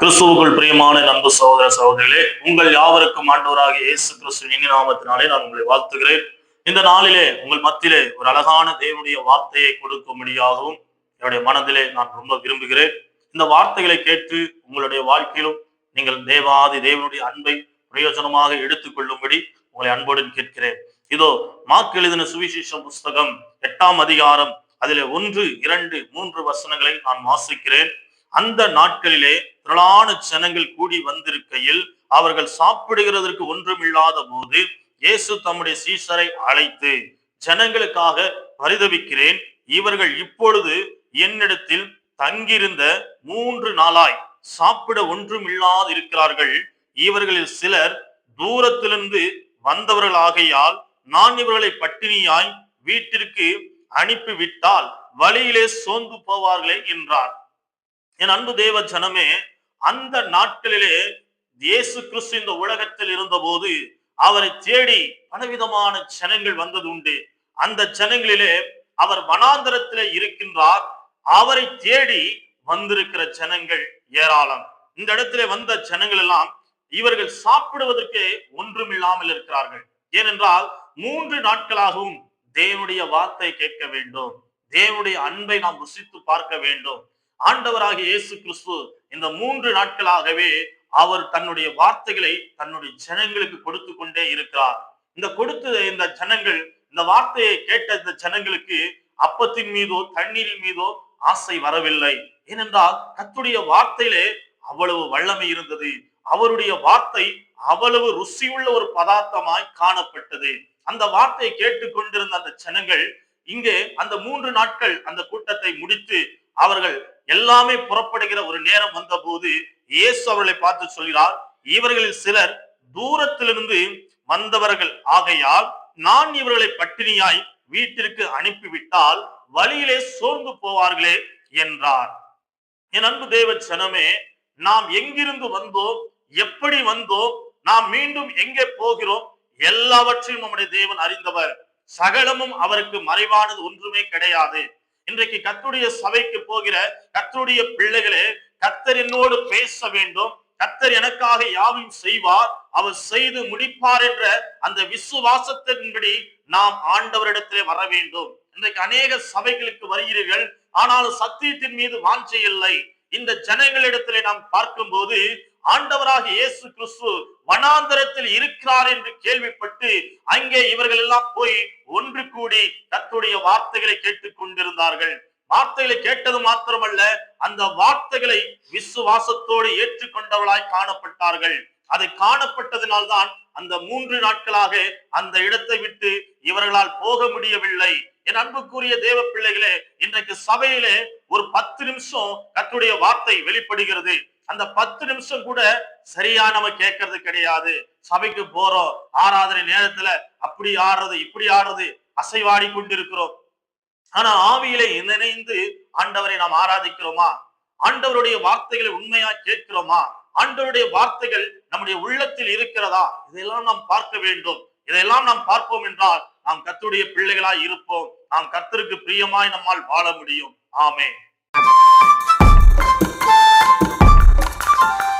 கிறிஸ்துவுக்குள் பிரியமான நண்பு சகோதர சகோதரிகளே உங்கள் யாவருக்கும் ஆண்டவராகிய இயேசு கிறிஸ்து இனி நாமத்தினாலே நான் உங்களை வாழ்த்துகிறேன். இந்த நாளிலே உங்கள் மத்தியிலே ஒரு அழகான தேவனுடைய வார்த்தையை கொடுக்கும்படியாகவும் என்னுடைய மனதிலே நான் ரொம்ப விரும்புகிறேன். இந்த வார்த்தைகளை கேட்டு உங்களுடைய வாழ்க்கையிலும் நீங்கள் தேவாதி தேவனுடைய அன்பை பிரயோஜனமாக எடுத்துக்கொள்ளும்படி உங்களை அன்புடன் கேட்கிறேன். இதோ மாக்கு எழுதின சுவிசேஷ புஸ்தகம் எட்டாம் அதிகாரம் அதிலே ஒன்று இரண்டு மூன்று வசனங்களை நான் வாசிக்கிறேன். அந்த நாட்களிலே திரளான ஜனங்கள் கூடி வந்திருக்கையில் அவர்கள் சாப்பிடுகிறதற்கு ஒன்றுமில்லாத போது இயேசு தம்முடைய சீசரை அழைத்து ஜனங்களுக்காக பரிதவிக்கிறேன் இவர்கள் இப்பொழுது என்னிடத்தில் தங்கியிருந்த மூன்று நாளாய் சாப்பிட ஒன்றும் இல்லாது இருக்கிறார்கள் இவர்களில் சிலர் தூரத்திலிருந்து வந்தவர்களாகையால் நான் இவர்களை பட்டினியாய் வீட்டிற்கு அனுப்பிவிட்டால் வழியிலே சோர்ந்து போவார்களே என்றார். என் அன்பு தேவ ஜனமே அந்த நாட்களிலே இயேசு கிறிஸ்து இந்த உலகத்தில் இருந்தபோது அவரை தேடி பலவிதமான ஜனங்கள் வந்தது உண்டு. அந்த ஜனங்களிலே அவர் வனாந்தரத்திலே இருக்கின்றார். அவரை தேடி வந்திருக்கிற ஜனங்கள் ஏராளம். இந்த இடத்திலே வந்த ஜனங்கள் எல்லாம் இவர்கள் சாப்பிடுவதற்கு ஒன்றுமில்லாமல் இருக்கிறார்கள். ஏனென்றால் மூன்று நாட்களாகவும் தேவனுடைய வார்த்தை கேட்க வேண்டும். தேவனுடைய அன்பை நாம் ருசித்து பார்க்க வேண்டும். ஆண்டவராகிய இயேசு கிறிஸ்து இந்த மூன்று நாட்களாகவே அவர் தன்னுடைய வார்த்தைகளை தன்னுடைய ஜனங்களுக்கு கொடுத்து கொண்டே இருக்கிறார். இந்த கொடுத்த இந்த ஜனங்கள் இந்த வார்த்தையை கேட்ட இந்த ஜனங்களுக்கு அப்பத்தின் மீதோ தண்ணீரின் மீதோ ஆசை வரவில்லை. ஏனென்றால் கத்துடைய வார்த்தையிலே அவ்வளவு வல்லமை இருந்தது. அவருடைய வார்த்தை அவ்வளவு ருசியுள்ள ஒரு பதார்த்தமாய் காணப்பட்டது. அந்த வார்த்தையை கேட்டுக்கொண்டிருந்த அந்த ஜனங்கள் இங்கே அந்த மூன்று நாட்கள் அந்த கூட்டத்தை முடித்து அவர்கள் எல்லாமே புறப்படுகிற ஒரு நேரம் வந்தபோது இயேசு அவர்களை பார்த்து சொல்கிறார் இவர்களில் சிலர் தூரத்திலிருந்து வந்தவர்கள். ஆகையால் நான் இவர்களை பட்டினியாய் வீட்டிற்கு அனுப்பிவிட்டால் வழியிலே சோர்ந்து போவார்களே என்றார். என் அன்பு தேவ சனமே நாம் எங்கிருந்து வந்தோம் எப்படி வந்தோம் நாம் மீண்டும் எங்கே போகிறோம் எல்லாவற்றையும் நம்முடைய தேவன் அறிந்தவர். சகலமும் அவருக்கு மறைவானது ஒன்றுமே கிடையாது. இன்றைக்கு கத்துடைய சபைக்கு போகிற கத்துடைய பிள்ளைகளே கத்தர் என்னோடு பேச வேண்டும். கத்தர் எனக்காக யாவும் செய்வார். அவர் செய்து முடிப்பார் என்ற அந்த விசுவாசத்தின்படி நாம் ஆண்டவரிடத்திலே வர வேண்டும். இன்றைக்கு அநேக சபைகளுக்கு வருகிறீர்கள். ஆனால் சத்தியத்தின் மீது வாஞ்சை இல்லை. இந்த ஜனங்களிடத்திலே நாம் பார்க்கும் போது ஆண்டவராக இயேசு கிறிஸ்து வனாந்தரத்தில் இருக்கிறார் என்று கேள்விப்பட்டு அங்கே இவர்கள் எல்லாம் போய் ஒன்று கூடி தத்துடைய வார்த்தைகளை கேட்டுக் கொண்டிருந்தார்கள் வார்த்தைகளை கேட்டது மாத்திரமல்ல அந்த வார்த்தைகளை விசுவாசத்தோடு ஏற்றுக்கொண்டவளாய் காணப்பட்டார்கள். அது காணப்பட்டதினால்தான் அந்த மூன்று நாட்களாக அந்த இடத்தை விட்டு இவர்களால் போக முடியவில்லை. என் அன்புக்குரிய தேவ பிள்ளைகளே இன்றைக்கு சபையிலே ஒரு பத்து நிமிஷம் கத்துடைய வார்த்தை வெளிப்படுகிறது. அந்த பத்து நிமிஷம் கூட சரியா நம்ம கேட்கறது கிடையாது. சபைக்கு போறோம். ஆராதனை நேரத்துல அப்படி ஆடுறது இப்படி ஆடுறது அசைவாடி கொண்டிருக்கிறோம். ஆனா ஆவியிலே நினைந்து ஆண்டவரை நாம் ஆராதிக்கிறோமா? ஆண்டவருடைய வார்த்தைகளை உண்மையா கேட்கிறோமா? ஆண்டவருடைய வார்த்தைகள் நம்முடைய உள்ளத்தில் இருக்கிறதா? இதெல்லாம் நாம் பார்க்க வேண்டும். இதையெல்லாம் நாம் பார்ப்போம் என்றால் நாம் கத்துடைய பிள்ளைகளாய் இருப்போம். நாம் கத்தருக்கு பிரியமாய் நம்மால் வாழ முடியும். ஆமே you